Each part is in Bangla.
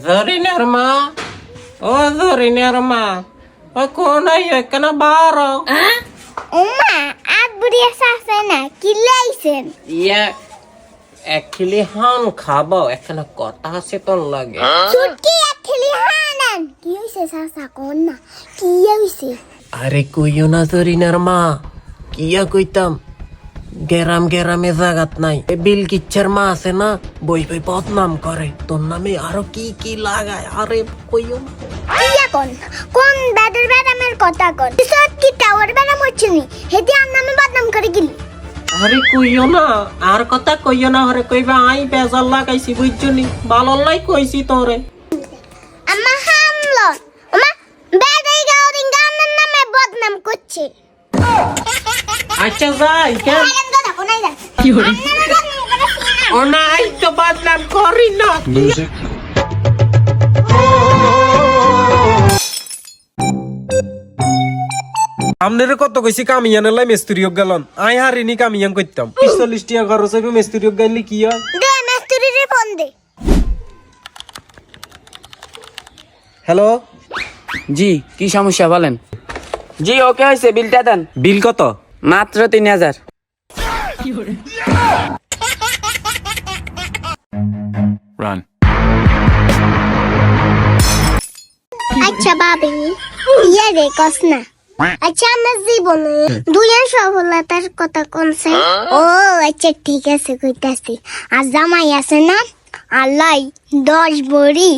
জরিনের মা ও জরিনের মা ও কোন এখানে বারো ওমা আর বুড়িয়া আছে না কি লাইছেন ইয়া একচুয়ালি হান খাব এখানে কথা আছে তোর লাগে ছুটকি এক খেলি হানান কি হইছে সাসা কোন না কি হইছে আরে কইও না জরিনের মা কিয়া কইতাম গেরাম গেরামে জাগাত নাই। এ বিল কিচ্ছার মা আছে না বই বই বদনাম করে। তোর নামে আরও কি কি লাগায় আরে কইও কোন? কোন ব্যাডের ব্যাডামের কথা কোন? সব কি টাওয়ার ব্যাডাম হচ্ছে নি? হেদি আর নামে বদনাম করে গেলি আরে কইও না আর কথা কইও না আরে কইবা আই বেজাল লাগাইছি বুঝছনি ভালো লাই কইছি তোরে। আম্মা হামলো। ওমা ব্যাডাই গাউরিং গানের নামে বদনাম করছে। আচ্ছা যাই কেন? কি নাই তো বদনাম করি না আমনের কত কইছি কামিয়ান লাই মিস্ত্রি গেলন। আই হারিনি কামিয়ান করতাম পিস্তলিশ টিয়া খরচ হইবে মিস্ত্রি গাইলে কি হয়? দে মেস্তুরিরে ফোন দে। হ্যালো? জি কি সমস্যা বলেন? জি ওকে হয়েছে বিলটা দেন। বিল কত? মাত্র তিন হাজার। হাজার আচ্ছা ভাবি ইয়ে রে, কস না। আচ্ছা আমার জীবনে দুইয়ের সফলতার কথা কোনছে ও আচ্ছা ঠিক আছে, কইতাছি। আর জামাই আছে না? আল্লাহ, দশ বড়ি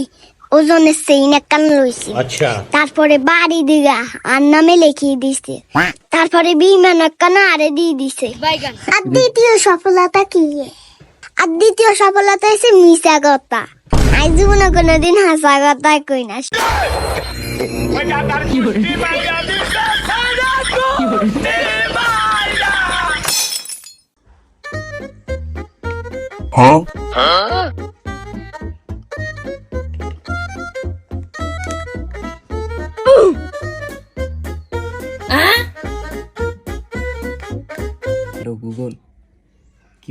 ওজনে সেইন একখান লইছি। আচ্ছা। তারপরে বাড়ি দিগা আর নামে লিখিয়ে দিছে। তারপরে বিমান একখান আরে দিয়ে দিছে। আর দ্বিতীয় সফলতা কি আর দ্বিতীয় সফলতা হচ্ছে মিশা কথা আই জীবনে কোনোদিন হাসা কথা কই না Huh? Huh?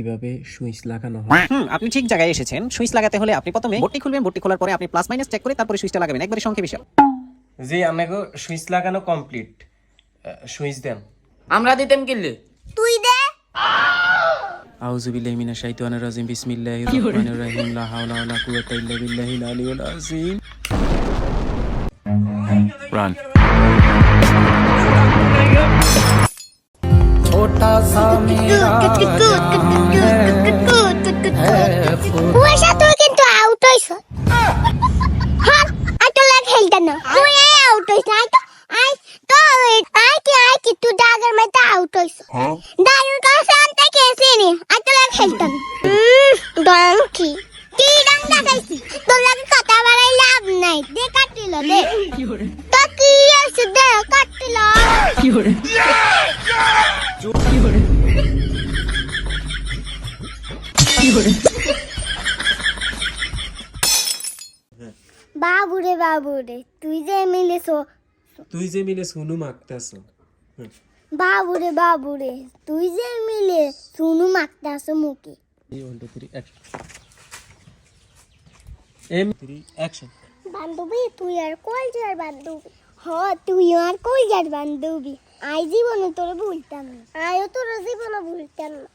কীভাবে সুইচ লাগানো হয়? হুম আপনি ঠিক জায়গায় এসেছেন। সুইচ লাগাতে হলে আপনি প্রথমে ভর্তি খুলবেন ভর্তি খোলার পরে আপনি প্লাস মাইনাস চেক করে তারপরে সুইচটা লাগাবেন। একবারে সংক্ষেপে বিষয় জি আমাকে সুইচ লাগানো কমপ্লিট সুইচ দেন। আমরা দিতেন কিনলে তুই দে। আউযু বিল্লাহি মিনাশ শাইতানির রাজিম। বিসমিল্লাহির রহমানির রহিম। লা হাওলা ওয়ালা কুওয়াতা ইল্লা বিল্লাহিল আলিয়্যিল আযীম। পয়সা তুই কিন্তু আউট হইছ। হ্যাঁ আটো লাগ হেলতা না। তুই আউট হইছ, আই তো আই তো, আই কি আই কি তুই ডাগার মধ্যে আউট হইছ। দারুর কাছে আনতে কেসে নি আটো লাগ হেলতা না। ডঙ্কি কি? কি ডাং দেখাইছি তোর লাগে কথা বাড়াই লাভ নাই, দে কাটিল, দে। তো কি আছে, দে, কাটিল। বাবুরে। বাবুরে তুই যে মিলেছ। তুই যে মিলে শুনু মাগতাছ। বাবুরে বাবুরে তুই যে মিলে শুনু মারতাছ মুখে। One two three action M three action বান্ধবী তুই আর কই যার বান্ধবী। হ তুই আর কই যার বান্ধবী। আই জীবনে তোর ভুলতাম না। আয়ও তোর জীবনে ভুলতাম না।